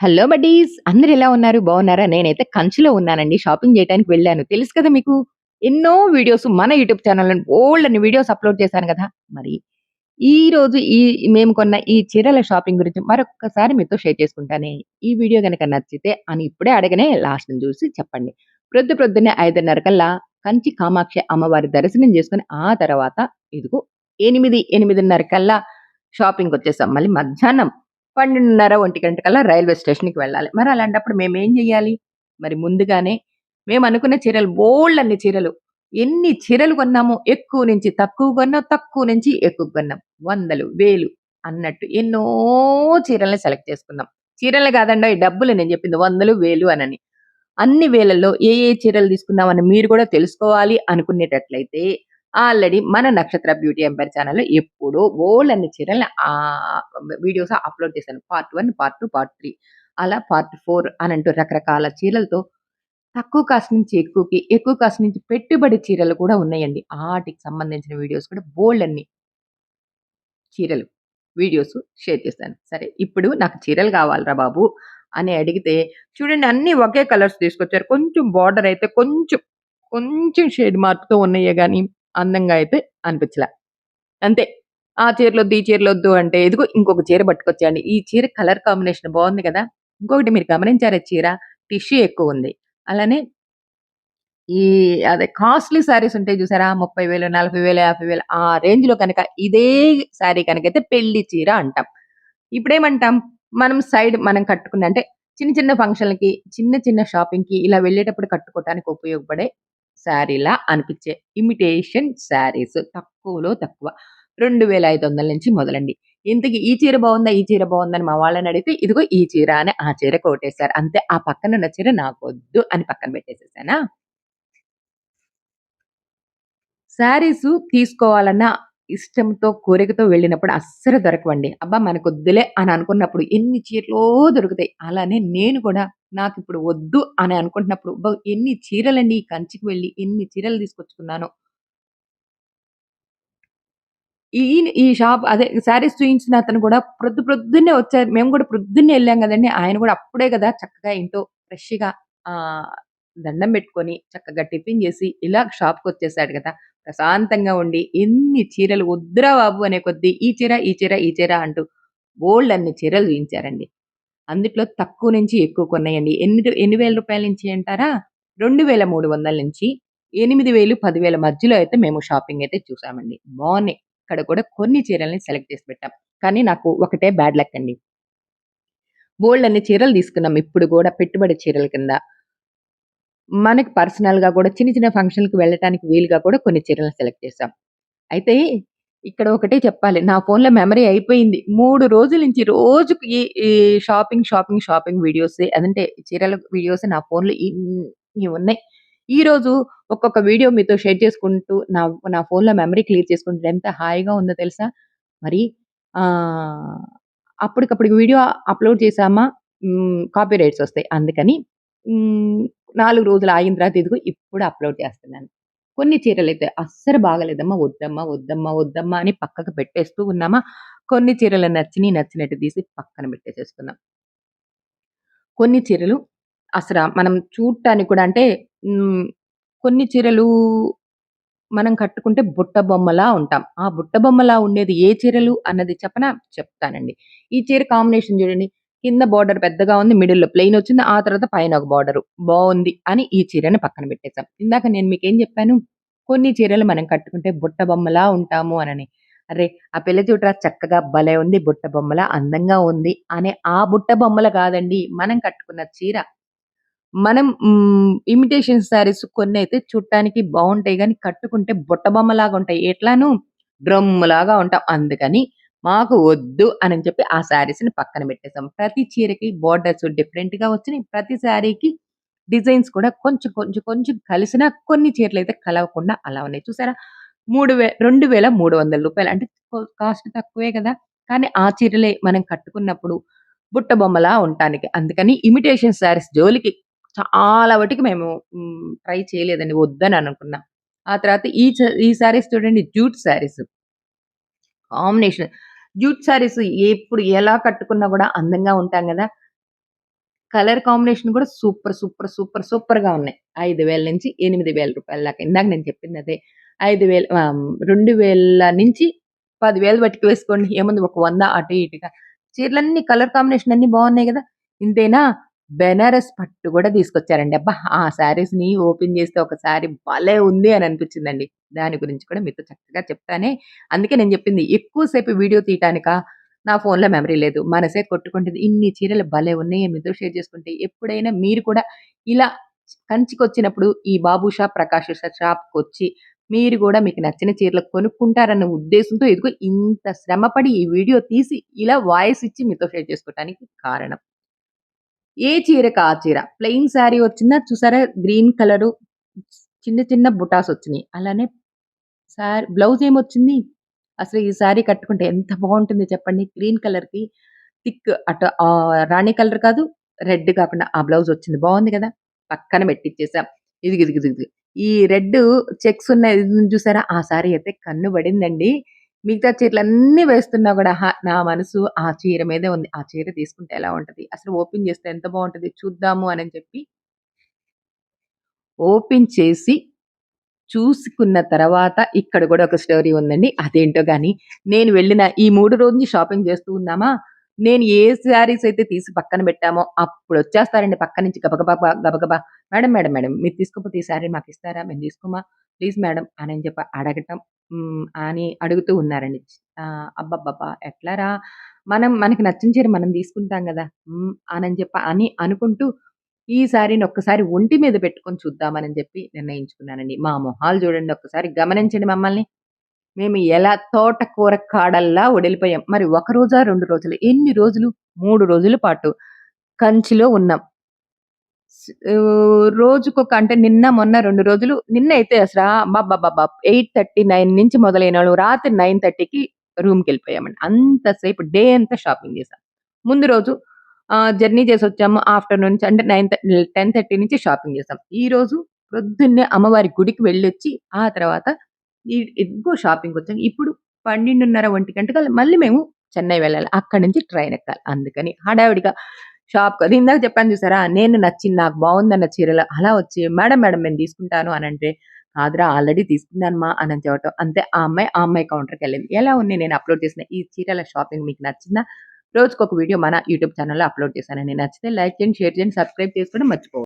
Hello buddies! అందరు ఎలా ఉన్నారు? బాగున్నారా? నేనైతే కంచిలో ఉన్నానండి. షాపింగ్ చేయటానికి వెళ్ళాను. తెలుసు కదా మీకు. ఎన్నో వీడియోస్ మన యూట్యూబ్ ఛానల్లో ఓల్డ్ అని వీడియోస్ అప్‌లోడ్ చేశాను కదా మరి ఈ రోజు ఈ మేము కొన్న ఈ చీరల షాపింగ్ గురించి మరొకసారి మీతో షేర్ చేసుకుంటానే. ఈ వీడియో గనక నచ్చితే అని ఇప్పుడే అడగనే లాస్ట్ చూసి చెప్పండి. ప్రొద్దు ప్రొద్దునే ఐదున్నర కల్లా కంచి కామాక్షి అమ్మవారి దర్శనం చేసుకుని ఆ తర్వాత ఇదిగో 8, 8:30 కల్లా షాపింగ్ వచ్చేసాం మళ్ళీ మధ్యాహ్నం 12:30, 1 కల్లా రైల్వే స్టేషన్‌కి వెళ్ళాలి. మరి అలాంటప్పుడు మేము ఏం చేయాలి మరి ముందుగానే మేము అనుకున్న చీరలు బోల్డ్ అన్ని చీరలు. ఎన్ని చీరలు కొన్నామో ఎక్కువ నుంచి తక్కువ కొన్నాం, తక్కువ నుంచి ఎక్కువ కొన్నాం. వందలు, వేలు అన్నట్టు ఎన్నో చీరల్ని సెలెక్ట్ చేసుకున్నాం. చీరలు కాదండోయ్! డబ్బులు నేను చెప్పింది వందలు, వేలు అనని. అన్ని వేలల్లో ఏ ఏ చీరలు తీసుకున్నామని మీరు కూడా తెలుసుకోవాలి అనుకునేటట్లయితే ఆల్రెడీ మన నక్షత్ర బ్యూటీ ఎంపైర్ ఛానల్లో ఎప్పుడో బోలెడన్ని చీరల్ని వీడియోస్ అప్‌లోడ్ చేశాను. Part one part two part three అలా పార్ట్ 4 అనంటూ రకరకాల చీరలతో తక్కువ కాస్ట్ నుంచి ఎక్కువకి, ఎక్కువ కాస్ట్ నుంచి పెట్టుబడి చీరలు కూడా ఉన్నాయండి. ఆటికి సంబంధించిన వీడియోస్ కూడా బోలెడన్ని చీరలు, వీడియోస్ షేర్ చేస్తాను సరే ఇప్పుడు నాకు చీరలు కావాలిరా బాబు అని అడిగితే చూడండి అన్నీ ఒకే కలర్స్ తీసుకొచ్చారు. కొంచెం బార్డర్ అయితే కొంచెం, కొంచెం షేడ్ మార్పుతో ఉన్నాయే కానీ అందంగా అయితే అనిపించలా. అంతే. ఆ చీరలొద్దు, ఈ చీరలొద్దు అంటే ఇదిగో ఇంకొక చీర పట్టుకొచ్చేయండి ఈ చీర కలర్ కాంబినేషన్ బాగుంది కదా! ఇంకొకటి మీరు గమనించారు చీర టిష్యూ ఎక్కువుంది. అలానే ఈ అదే కాస్ట్‌లీ శారీస్ ఉంటాయి చూసారా? ముప్పై వేలు నలభై వేలు యాభై వేలు ఆ రేంజ్‌లో కనుక ఇదే శారీ కనుకైతే పెళ్ళి చీర అంటాం. ఇప్పుడేమంటాం? మనం సైడ్ మనం కట్టుకున్న అంటే చిన్న చిన్న ఫంక్షన్‌లకి, చిన్న చిన్న షాపింగ్‌కి ఇలా వెళ్ళేటప్పుడు కట్టుకోవటానికి ఉపయోగపడే శారీలా అనిపించే ఇమిటేషన్ శారీస్ తక్కువలో తక్కువ. 2,500 నుంచి మొదలండి. ఇంతకీ ఈ చీర బాగుందా ఈ చీర బాగుందని మా వాళ్ళని అడిగితే ఇదిగో ఈ చీర అని ఆ చీర కొట్టేశారు అంతే. ఆ పక్కన ఉన్న చీర నాకు వద్దు అని పక్కన పెట్టేసేసానా? శారీసు తీసుకోవాలన్నా ఇష్టంతో, కోరికతో వెళ్ళినప్పుడు అస్సలు దొరకవండి. అబ్బా! మనకొద్దులే అని అనుకున్నప్పుడు ఎన్ని చీరలో దొరుకుతాయి. అలానే నేను కూడా నాకు ఇప్పుడు వద్దు అని అనుకుంటున్నప్పుడు ఎన్ని చీరలండి కంచికి వెళ్ళి ఎన్ని చీరలు తీసుకొచ్చుకున్నాను ఈ ఈ షాప్ అదే శారీస్ చూయించిన అతను కూడా ప్రొద్దు ప్రొద్దున్నే వచ్చారు. మేము కూడా ప్రొద్దున్నే వెళ్ళాం కదండి ఆయన కూడా అప్పుడే కదా చక్కగా ఏంటో ఫ్రెష్‌గా దండం పెట్టుకొని, చక్కగా టిఫిన్ చేసి ఇలా షాప్‌కొచ్చేసాడు కదా ప్రశాంతంగా ఉండి, ఎన్ని చీరలు వద్దురా బాబు అనే కొద్దీ ఈ చీర, ఈ చీర, ఈ చీర అంటూ బోలెడన్ని చీరలు చూపించారండి అందుట్లో తక్కువ నుంచి ఎక్కువ కొన్నాయండి. ఎన్ని ఎన్ని వేల రూపాయల నుంచి అంటారా? 2,300 నుంచి ఎనిమిది వేలు పదివేల మధ్యలో అయితే మేము షాపింగ్ అయితే చూసామండి. మార్నింగ్ ఇక్కడ కూడా కొన్ని చీరల్ని సెలెక్ట్ చేసి పెట్టాం. కానీ నాకు ఒకటే బ్యాడ్ లక్ అండి. అన్ని చీరలు తీసుకున్నాం ఇప్పుడు కూడా పెట్టుబడి చీరల కింద. మనకి పర్సనల్‌గా కూడా చిన్న చిన్న ఫంక్షన్లకు వెళ్ళటానికి వీలుగా కూడా కొన్ని చీరలను సెలెక్ట్ చేశాం. అయితే ఇక్కడ ఒకటే చెప్పాలి. నా ఫోన్‌లో మెమరీ అయిపోయింది. మూడు రోజుల నుంచి రోజుకి ఈ ఈ షాపింగ్, షాపింగ్, షాపింగ్ వీడియోస్ అదంటే చీరల వీడియోస్ నా ఫోన్‌లో ఇన్ని ఉన్నాయి. ఈరోజు ఒక్కొక్క వీడియో మీతో షేర్ చేసుకుంటూ నా నా ఫోన్‌లో మెమరీ క్లియర్ చేసుకుంటే ఎంత హాయిగా ఉందో తెలుసా? మరి అప్పటికప్పుడు వీడియో అప్‌లోడ్ చేశామా కాపీ రైట్స్ వస్తాయి. అందుకని నాలుగు రోజులు ఆగిన తర్వాత ఇదిగో ఇప్పుడు అప్‌లోడ్ చేస్తున్నాను. కొన్ని చీరలు అయితే అస్సలు బాగాలేదమ్మా, వద్దమ్మా, వద్దమ్మా, వద్దమ్మా అని పక్కకు పెట్టేస్తూ ఉన్నామా, కొన్ని చీరలు నచ్చిని నచ్చినట్టు తీసి పక్కన పెట్టేసేసుకున్నాం. కొన్ని చీరలు అసలు మనం చూడటానికి కూడా అంటే కొన్ని చీరలు మనం కట్టుకుంటే బుట్ట బొమ్మలా ఉంటాం. ఆ బుట్ట బొమ్మలా ఉండేది ఏ చీరలు అన్నది చెప్పనా? చెప్తానండి. ఈ చీర కాంబినేషన్ చూడండి. కింద బోర్డర్ పెద్దగా ఉంది. మిడిల్‌లో ప్లెయిన్ వచ్చింది. ఆ తర్వాత పైన ఒక బార్డర్ బాగుంది అని ఈ చీరని పక్కన పెట్టేసాం. ఇందాక నేను మీకు ఏం చెప్పాను? కొన్ని చీరలు మనం కట్టుకుంటే బుట్ట బొమ్మలా ఉంటాము అనని. అరే ఆ పిల్ల చూడరా చక్కగా భలే ఉంది బుట్ట బొమ్మలా అందంగా ఉంది అనే ఆ బుట్ట బొమ్మలు కాదండి. మనం కట్టుకున్న చీర. మనం ఇమిటేషన్ శారీస్ అయితే చూడటానికి బాగుంటాయి కానీ కట్టుకుంటే బుట్ట బొమ్మలాగా ఉంటాయి. ఎట్లాను? డ్రమ్ములాగా ఉంటాం. అందుకని మాకు వద్దు అని చెప్పి ఆ శారీస్‌ని పక్కన పెట్టేసాం. ప్రతి చీరకి బోర్డర్స్ డిఫరెంట్‌గా వచ్చినాయి ప్రతి శారీకి డిజైన్స్ కూడా కొంచెం, కొంచెం, కొంచెం కలిసినా కొన్ని చీరలు అయితే కలవకుండా అలా ఉన్నాయి. చూసారా? మూడు వే రూ. 2,300 అంటే కాస్ట్ తక్కువే కదా కానీ ఆ చీరలే మనం కట్టుకున్నప్పుడు బుట్ట బొమ్మలా ఉండటానికి. అందుకని ఇమిటేషన్ శారీస్ జోలికి చాలా వాటికి మేము ట్రై చేయలేదండి. వద్దని అనుకున్నాం. ఆ తర్వాత ఈ ఈ శారీస్ చూడండి jute saris. Combination. Jute saris ఎప్పుడు ఎలా కట్టుకున్నా కూడా అందంగా ఉంటాం కదా కలర్ కాంబినేషన్ కూడా సూపర్, సూపర్, సూపర్, సూపర్‌గా ఉన్నాయి. ఐదు వేల నుంచి 8000 రూపాయల దాకా. ఇందాక నేను చెప్పింది అదే. 5000 ఆహ్, 2000 నుంచి 10,000 బట్టికి వేసుకోండి. ఏముంది ఒక వంద అటు ఇటుగా. చీరలన్నీ కలర్ కాంబినేషన్ అన్నీ బాగున్నాయి కదా ఇంతేనా బెనారస్ పట్టు కూడా తీసుకొచ్చారండి. అబ్బా! ఆ శారీస్‌ని ఓపెన్ చేస్తే ఒక శారీ భలే ఉంది అని అనిపించిందండి. దాని గురించి కూడా మీతో చక్కగా చెప్తానే. అందుకే నేను చెప్పింది ఎక్కువసేపు వీడియో తీయటానికా, నా ఫోన్‌లో మెమరీ లేదు. మనసే కొట్టుకుంటుంది. ఇన్ని చీరలు భలే ఉన్నాయి మీతో షేర్ చేసుకుంటే. ఎప్పుడైనా మీరు కూడా ఇలా కంచికొచ్చినప్పుడు ఈ బాబు షాప్, ప్రకాష్ షాప్కి వచ్చి మీరు కూడా మీకు నచ్చిన చీరలు కొనుక్కుంటారన్న ఉద్దేశంతో ఎదుగు ఇంత శ్రమపడి ఈ వీడియో తీసి ఇలా వాయిస్ ఇచ్చి మీతో షేర్ చేసుకోవటానికి కారణం. ఏ చీరకు ఆ చీర. ప్లెయిన్ శారీ వచ్చిందా చూసారా గ్రీన్ కలరు చిన్న చిన్న బుటాస్ వచ్చినాయి అలానే సారీ బ్లౌజ్ ఏమొచ్చింది? అసలు ఈ శారీ కట్టుకుంటే ఎంత బాగుంటుంది చెప్పండి. గ్రీన్ కలర్‌కి థిక్ అటు రాణి కలర్ కాదు, రెడ్ కాకుండా ఆ బ్లౌజ్ వచ్చింది. బాగుంది కదా పక్కన పెట్టిచ్చేసాం. ఇది ఇది ఇది ఈ రెడ్ చెక్స్ ఉన్న చూసారా? ఆ సారీ అయితే కన్ను పడిందండి. మిగతా చీరలన్నీ వేస్తున్నా కూడా నా మనసు ఆ చీర మీదే ఉంది. ఆ చీర తీసుకుంటే ఎలా ఉంటది? అసలు ఓపెన్ చేస్తే ఎంత బాగుంటుంది చూద్దాము అని చెప్పి ఓపెన్ చేసి చూసుకున్న తర్వాత ఇక్కడ కూడా ఒక స్టోరీ ఉందండి. అదేంటో కానీ నేను వెళ్ళిన ఈ మూడు రోజులు షాపింగ్ చేస్తూ ఉన్నామా, నేను ఏ శారీస్ అయితే తీసి పక్కన పెట్టామో అప్పుడు వచ్చేస్తారండి పక్క నుంచి గబగబా గబగబా మేడం, మేడం, మేడం మీరు తీసుకోకపోతే ఈ శారీ మాకిస్తారా? మేము తీసుకోమా? ప్లీజ్ మేడం అని చెప్పి అడగటం అని అడుగుతూ ఉన్నారండి. అబ్బబ్బబ్బా! ఎట్లారా? మనం మనకి నచ్చిన చీర మనం తీసుకుంటాం కదా అని అనని చెప్పి అని అనుకుంటూ ఈ శారీని ఒక్కసారి ఒంటి మీద పెట్టుకొని చూద్దామని చెప్పి నిర్ణయించుకున్నానండి. మా మొహాలు చూడండి ఒక్కసారి గమనించండి మమ్మల్ని. మేము ఎలా తోటకూర కాడల్లా ఒడిలిపోయాం. మరి ఒక రోజా, రెండు రోజులు ఎన్ని రోజులు? మూడు రోజుల పాటు కంచిలో ఉన్నాం. రోజుకొక అంటే నిన్న, మొన్న రెండు రోజులు నిన్న అయితే అసలు బాబా ఎయిట్ థర్టీ నైన్ నుంచి వాళ్ళు రాత్రి నైన్ థర్టీకి రూమ్కి వెళ్ళిపోయామండి అంతసేపు డే అంతా షాపింగ్ చేశాం ముందు రోజు జర్నీ జర్నీ చేసొచ్చాము. ఆఫ్టర్‌నూన్ నుంచి అంటే నైన్ టెన్ థర్టీ నుంచి షాపింగ్ చేసాం. రోజు ప్రొద్దున్నే అమ్మవారి గుడికి వెళ్ళొచ్చి ఆ తర్వాత ఈ షాపింగ్ వచ్చాం ఇప్పుడు 12:30, 1 గంటకల్లా మళ్ళీ మేము చెన్నై వెళ్ళాలి. అక్కడి నుంచి ట్రైన్ ఎక్కాలి. అందుకని హడావిడిగా షాప్ అది ఇందాక చెప్పాను చూసారా? నేను నచ్చింది నాకు బాగుందన్న చీరలు అలా వచ్చి మేడం, మేడం నేను తీసుకుంటాను అనంటే, కాదురా ఆల్రెడీ తీసుకున్నానమ్మా మా చెప్పటం. అంతే ఆ అమ్మాయి, ఆ అమ్మాయి కౌంటర్‌కెళ్ళింది. ఎలా ఉన్నాయి నేను అప్‌లోడ్ చేసిన ఈ చీరల షాపింగ్ మీకు నచ్చిందా? రోజుకొక వీడియో మన యూట్యూబ్ ఛానల్లో అప్‌లోడ్ చేశానండి. నచ్చితే లైక్ చేయండి, షేర్ చేయండి, సబ్స్క్రైబ్ చేసుకోవడం మర్చిపోవద్దు.